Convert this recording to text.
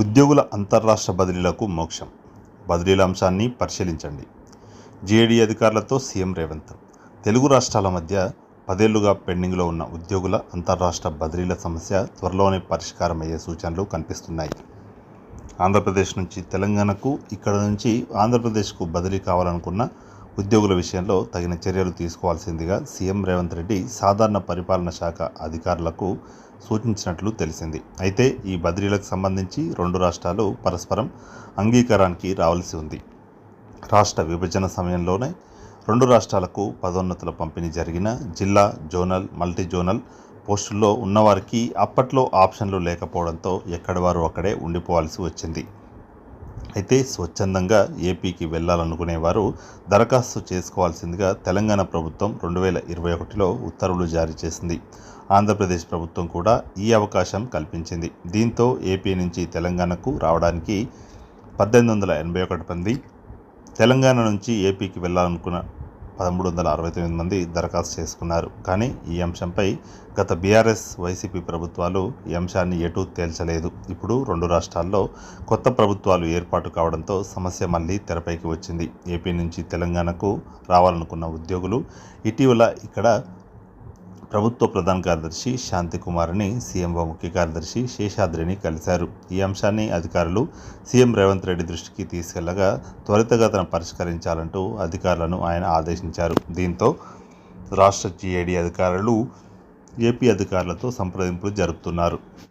ఉద్యోగుల అంతర్రాష్ట్ర బదిలీలకు మోక్షం. బదిలీల అంశాన్ని పరిశీలించండి. జేఏడీ అధికారులతో సీఎం రేవంత్. తెలుగు రాష్ట్రాల మధ్య పదేళ్ళుగా పెండింగ్లో ఉన్న ఉద్యోగుల అంతర్రాష్ట్ర బదిలీల సమస్య త్వరలోనే పరిష్కారమయ్యే సూచనలు కనిపిస్తున్నాయి. ఆంధ్రప్రదేశ్ నుంచి తెలంగాణకు ఇక్కడ నుంచి ఆంధ్రప్రదేశ్కు బదిలీ కావాలనుకున్న ఉద్యోగుల విషయంలో తగిన చర్యలు తీసుకోవాల్సిందిగా సీఎం రేవంత్ రెడ్డి సాధారణ పరిపాలన శాఖ అధికారులకు సూచించినట్లు తెలిసింది. అయితే ఈ బదిలీలకు సంబంధించి రెండు రాష్ట్రాలు పరస్పరం అంగీకారానికి రావాల్సి ఉంది. రాష్ట్ర విభజన సమయంలోనే రెండు రాష్ట్రాలకు పదోన్నతుల పంపిణీ జరిగిన జిల్లా జోనల్ మల్టీ జోనల్ పోస్టుల్లో ఉన్నవారికి అప్పట్లో ఆప్షన్లు లేకపోవడంతో ఎక్కడివారు అక్కడే ఉండిపోవాల్సి వచ్చింది. అయితే స్వచ్ఛందంగా ఏపీకి వెళ్ళాలనుకునేవారు దరఖాస్తు చేసుకోవాల్సిందిగా తెలంగాణ ప్రభుత్వం రెండు వేల ఇరవై ఒకటిలో ఉత్తర్వులు జారీ చేసింది. ఆంధ్రప్రదేశ్ ప్రభుత్వం కూడా ఈ అవకాశం కల్పించింది. దీంతో ఏపీ నుంచి తెలంగాణకు రావడానికి పద్దెనిమిది వందల ఎనభై ఒకటి మంది తెలంగాణ నుంచి ఏపీకి వెళ్ళాలనుకున్న పదమూడు వందల అరవై తొమ్మిది మంది దరఖాస్తు చేసుకున్నారు. కానీ ఈ అంశంపై గత బీఆర్ఎస్ వైసీపీ ప్రభుత్వాలు ఈ అంశాన్ని ఎటూ తేల్చలేదు. ఇప్పుడు రెండు రాష్ట్రాల్లో కొత్త ప్రభుత్వాలు ఏర్పాటు కావడంతో సమస్య మళ్ళీ తెరపైకి వచ్చింది. ఏపీ నుంచి తెలంగాణకు రావాలనుకున్న ఉద్యోగులు ఇటీవల ఇక్కడ ప్రభుత్వ ప్రధాన కార్యదర్శి శాంతికుమార్ని సీఎంఓ ముఖ్య కార్యదర్శి శేషాద్రిని కలిశారు. ఈ అంశాన్ని అధికారులు సీఎం రేవంత్ రెడ్డి దృష్టికి తీసుకెళ్ళగా త్వరితగతన పరిష్కరించాలంటూ అధికారులను ఆయన ఆదేశించారు. దీంతో రాష్ట్ర జీఏడీ అధికారులు ఏపీ అధికారులతో సంప్రదింపులు జరుపుతున్నారు.